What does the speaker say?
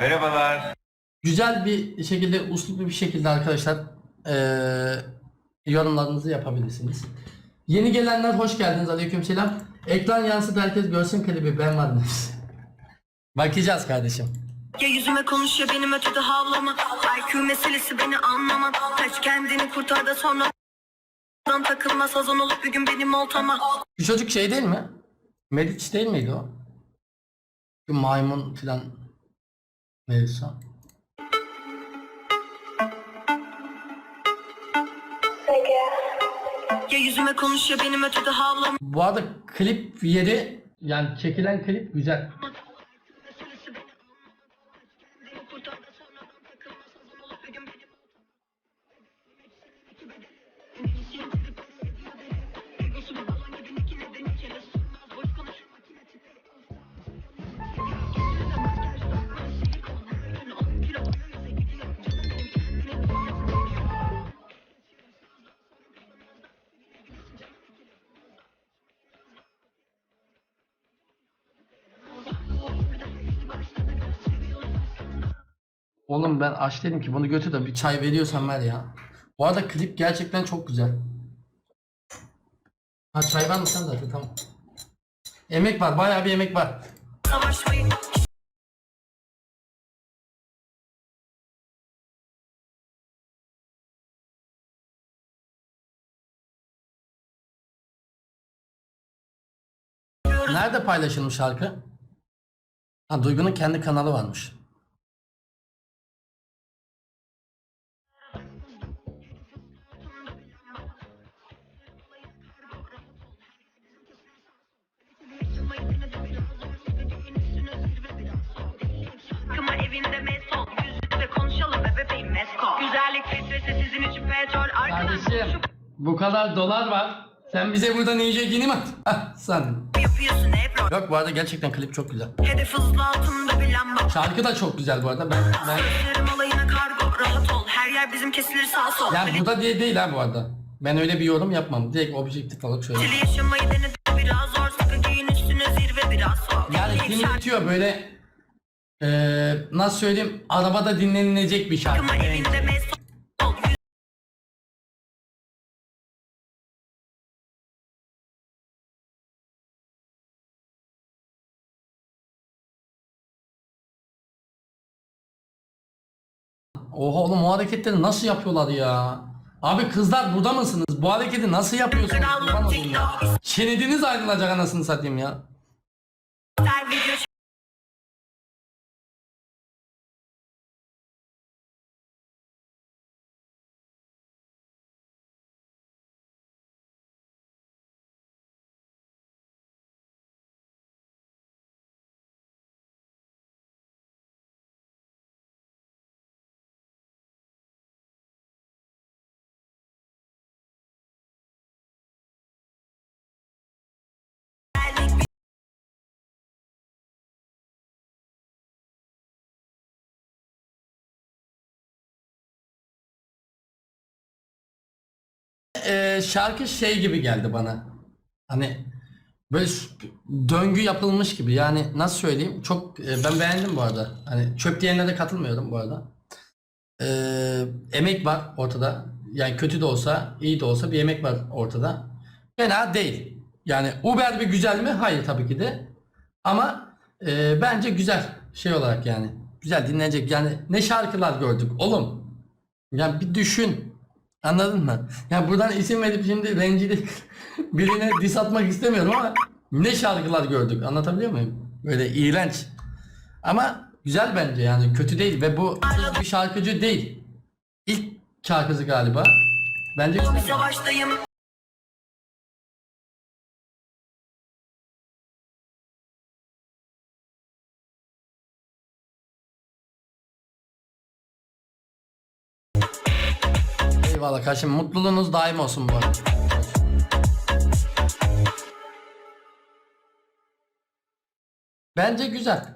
Merhabalar. Güzel bir şekilde, usluplu bir şekilde arkadaşlar eee yorumlarınızı yapabilirsiniz. Yeni gelenler hoş geldiniz. Aleykümselam. Ekran yansıt herkes görsün klibi ben varım. Bakacağız kardeşim. Ya yüzüme konuş ya benim ötede havlama IQ meselesi beni anlaman Kaç kendini kurtar da sonra takılma sazan olup bir gün benim oltama Şu çocuk şey değil mi? Mediç değil miydi o? Şu maymun filan mevzusu. Ya yüzüme konuş ya benim ötede havlama Bu arada klip yeri yani çekilen klip güzel. Oğlum ben aç dedim ki bunu götür de bir çay veriyorsan ver ya. Bu arada klip gerçekten çok güzel. Ha çay var mı sen zaten tamam. Emek var bayağı bir emek var. Nerede paylaşılmış şarkı? Ha Duygu'nun kendi kanalı varmış. Evinde meson Yüzüne konuşalım be bebeğim mesko Güzellik filtresi sizin için petrol Arkadan Kardeşim bu kadar dolar var. Sen bize buradan iyice yeni mi at? Hah sen. yapıyorsun Ebro Yok bu arada gerçekten klip çok güzel. Hedef hızlı altında bir lamba Şarkı da çok güzel bu arada. Ben, ben... Sözlerim alayına kargo rahat ol Her yer bizim kesilir sağ sol Yani burada diye değil ha bu arada. Ben öyle bir yorum yapmam. Direkt objektif olarak söylüyorum. Kaliteli yaşamayı denedim biraz zor Sıkı giyin üstüne zirve biraz soğuk Yani Şarkı dinletiyor böyle eee nasıl söyleyeyim arabada dinlenilecek bir şarkı. Oha oğlum o hareketleri nasıl yapıyorlar ya? Abi kızlar burada mısınız? Bu hareketi nasıl yapıyorsunuz? Çenediniz ayrılacak anasını satayım ya. Şarkı şey gibi geldi bana. Hani böyle döngü yapılmış gibi. Yani nasıl söyleyeyim? Çok e, ben beğendim bu arada. Hani çöp diyenlere katılmıyorum bu arada. Eee, emek var ortada. Yani kötü de olsa, iyi de olsa bir emek var ortada. Fena değil. Yani Uber bir güzel mi? Hayır tabii ki de. Ama e, bence güzel şey olarak yani. Güzel dinlenecek. Yani ne şarkılar gördük oğlum. Yani bir düşün. Anladın mı? Yani buradan isim verip şimdi rencide birine diss atmak istemiyorum ama ne şarkılar gördük. Anlatabiliyor muyum? Böyle iğrenç. Ama güzel bence yani kötü değil ve bu bir şarkıcı değil. İlk şarkısı galiba. Bence güzel. savaştayım Eyvallah kardeşim. Mutluluğunuz daim olsun bu arada. Bence güzel.